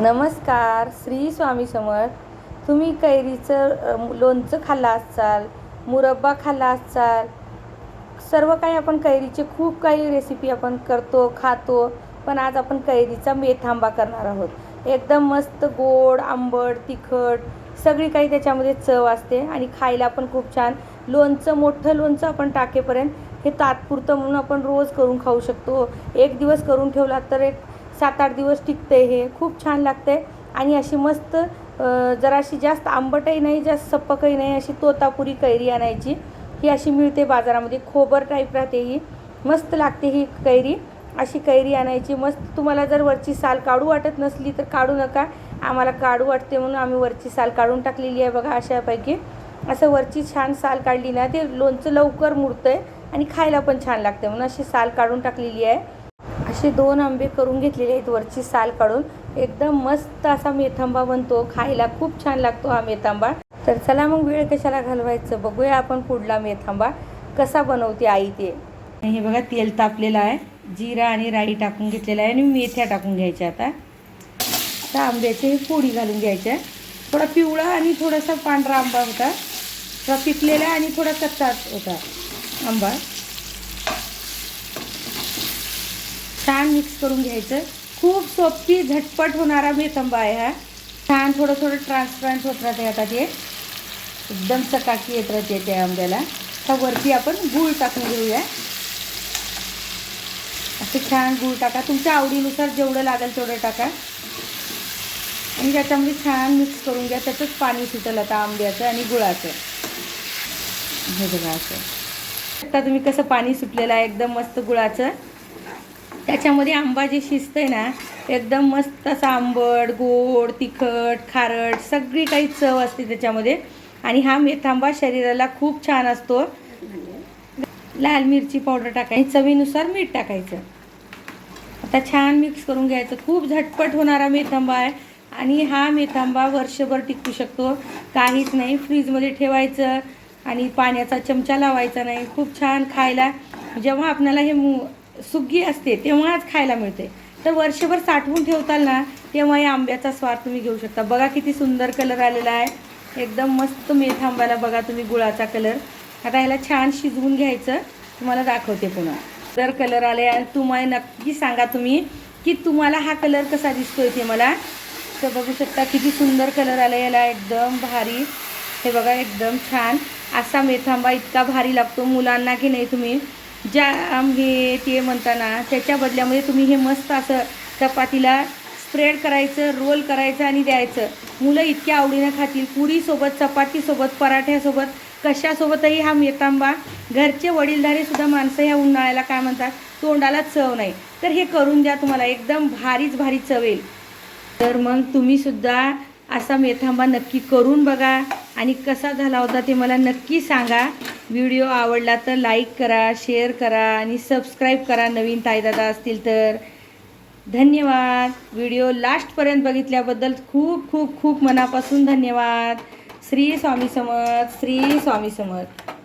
नमस्कार श्री स्वामी समर्थ. तुम्ही कैरीचं लोणचं खाल्लं असाल मुरब्बा खाल्ला असाल सर्व काही आपण कैरीचे खूप काही रेसिपी आपण करतो खातो पण आज आपण कैरीचा मेथांबा करणार आहोत. एकदम मस्त गोड आंबट तिखट सगळी काही त्याच्यामध्ये चव असते आणि खायला पण खूप छान. लोणचं मोठं लोणचं आपण टाकेपर्यंत हे तात्पुरतं म्हणून आपण रोज करून खाऊ शकतो. एक दिवस करून ठेवला तर एक सात आठ दिवस टिकते हे. खूप छान लागते आणि अशी मस्त जराशी जास्त आंबटही नाही जास्त सप्पकही नाही अशी तोतापुरी कैरी आणायची. ही अशी मिळते बाजारामध्ये. खोबर टाईप राहते ही. मस्त लागते ही कैरी. अशी कैरी आणायची. मस्त तुम्हाला जर वरची साल काढू वाटत नसली तर काढू नका. आम्हाला काढू वाटते म्हणून आम्ही वरची साल काढून टाकलेली आहे बघा अशापैकी. असं वरची छान साल काढली ना ते लोणचं लवकर मुरतं आहे आणि खायला पण छान लागते म्हणून अशी साल काढून टाकलेली आहे. असे दोन आंबे करून घेतलेले आहेत वरची साल काढून. एकदम मस्त असा मेथांबा बनतो. खायला खूप छान लागतो हा मेथांबा. तर चला मग वेळ कशाला घालवायचं? बघूया आपण पुढला मेथांबा कसा बनवते आई ते. हे बघा तेल तापलेलं आहे. जिरा आणि राई टाकून घेतलेलं आहे आणि मेथ्या टाकून घ्यायच्या आता. आता आंब्याची फोडी घालून घ्यायच्या थोडा पिवळा आणि थोडासा पांढरा आंबा होता. थोडा पिकलेला आणि थोडा कच्चा होता आंबा. छान मिक्स करून घ्यायचं. खूप सोपी झटपट होणारा मेथंबा आहे हा. छान थोडं थोडं ट्रान्सपरंट होत राहते आता ते. एकदम सकाकी येत राहते त्या आंब्याला. आता वरती आपण गूळ टाकून घेऊया. असे छान गूळ टाका. तुमच्या आवडीनुसार जेवढं लागेल तेवढं टाका. आणि त्याच्यामध्ये छान मिक्स करून घ्या. त्याचंच पाणी सुटेल आता आंब्याचं आणि गुळाचं. हे बघा असं. आता तुम्ही कसं पाणी सुटलेलं आहे. एकदम मस्त गुळाचं. त्याच्यामध्ये आंबा जे शिजतंय ना एकदम मस्त असा आंबट गोड तिखट खारट सगळी काही चव असते त्याच्यामध्ये. आणि हा मेथांबा शरीराला खूप छान असतो. लाल मिरची पावडर टाकायची चवीनुसार मीठ टाकायचं. आता छान मिक्स करून घ्यायचं. खूप झटपट होणारा मेथांबा आहे. आणि हा मेथांबा वर्षभर टिकू शकतो. काहीच नाही फ्रीजमध्ये ठेवायचं आणि पाण्याचा चमचा लावायचा नाही. खूप छान खायला. जेव्हा आपल्याला हे सुगी असते तेव्हाच खायला मिळते. तर वर्षभर साठवून ठेवताल ना तेव्हा या आंब्याचा स्वाद तुम्ही घेऊ शकता. बघा किती सुंदर कलर आलेला आहे. एकदम मस्त मेथांब्याला बघा तुम्ही गुळाचा कलर. आता ह्याला छान शिजवून घ्यायचं. तुम्हाला दाखवते पुन्हा. जर कलर आले आणि तुम्हाला नक्की सांगा तुम्ही की तुम्हाला हा कलर कसा दिसतोय ते मला. तर बघू शकता किती सुंदर कलर आला याला. एकदम भारी. हे बघा एकदम छान. असा मेथांबा इतका भारी लागतो मुलांना की नाही तुम्ही. ज्या हे ते म्हणताना त्याच्या बदल्यामध्ये तुम्ही हे मस्त असं चपातीला स्प्रेड करायचं रोल करायचं आणि द्यायचं. मुलं इतक्या आवडीनं खातील पुरीसोबत चपातीसोबत पराठ्यासोबत कशासोबतही हा मेतांबा. घरचे वडीलधारेसुद्धा माणसं ह्या उन्हाळ्याला काय म्हणतात तोंडाला चव नाही. तर हे करून द्या तुम्हाला एकदम भारीच भारी चवेल तर मग तुम्हीसुद्धा असा मेथांबा नक्की करून बघा. आणि कसा झाला होता ते मला नक्की सांगा. व्हिडिओ आवडला तर लाईक करा शेअर करा आणि सबस्क्राईब करा. नवीन ताईदादा असतील तर. धन्यवाद. व्हिडिओ लास्टपर्यंत बघितल्याबद्दल खूप खूप खूप मनापासून धन्यवाद. श्री स्वामी समर्थ श्री स्वामी समर्थ.